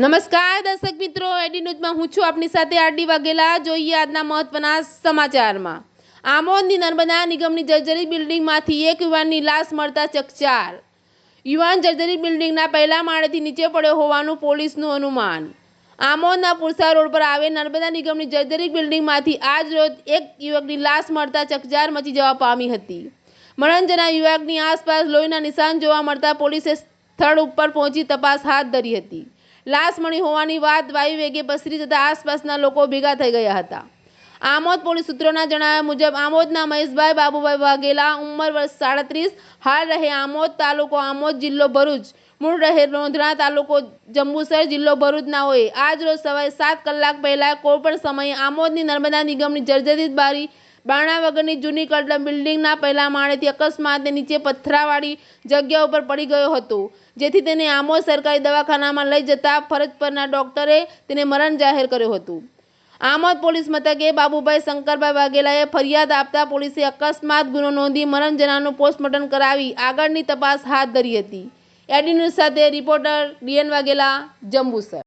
નમસ્કાર, દર્શક મિત્રો. એડી ન્યૂઝમાં હું છું આપની સાથે આરડી વાઘેલા. જોઈએ આજના મહત્વના સમાચારમાં. આમોદની નર્મદા નિગમની જર્જરી બિલ્ડિંગમાંથી એક યુવાનની લાશ મળતા ચકચાર. યુવાન જર્જરી બિલ્ડિંગના પહેલા માળેથી નીચે પડ્યો હોવાનું પોલીસનું અનુમાન. આમોદના પુરસા રોડ પર આવેલ નર્મદા નિગમની જર્જરી બિલ્ડિંગમાંથી આજ રોજ એક યુવકની લાશ મળતા ચકચાર મચી જવા પામી હતી. મરણજના યુવકની આસપાસ લોહીના નિશાન જોવા મળતા પોલીસે સ્થળ ઉપર પહોંચી તપાસ હાથ ધરી હતી. લાશ મળી હોવાની વાત વાયુ વેગે પસરી જતા આસપાસના લોકો ભેગા થઈ ગયા હતા. આમોદ પોલીસ સૂત્રોના જણાવ્યા મુજબ, આમોદના મહેશભાઈ બાબુભાઈ વાઘેલા ઉંમર વર્ષ સાડત્રીસ, હાલ રહે આમોદ તાલુકો આમોદ જિલ્લો ભરૂચ. મૂળ રહે રોંધણા તાલુકો જંબુસર જિલ્લો ભરૂચના હોય. આજ રોજ સવારે સાત કલાક પહેલા કોઈપણ સમયે આમોદની નર્મદા નિગમની જર્જરિત બારી બારણા વગરની જૂની કડલમ બિલ્ડિંગના પહેલા માળેથી અકસ્માતે નીચે પથરાવાળી જગ્યા ઉપર પડી ગયો હતો. જેથી તેને આમોદ સરકારી દવાખાનામાં લઈ જતા ફરજ પરના ડોક્ટરે તેને મરણ જાહેર કર્યું હતું. આમોદ પોલીસ મથકે બાબુભાઈ શંકરભાઈ વાઘેલાએ ફરિયાદ આપતા પોલીસે અકસ્માત ગુનો નોંધી મરણ જનાનું પોસ્ટમોર્ટમ કરાવી આગળની તપાસ હાથ ધરી હતી. એડી ન્યૂઝ સાથે રિપોર્ટર ડીએન વાઘેલા, જંબુસર.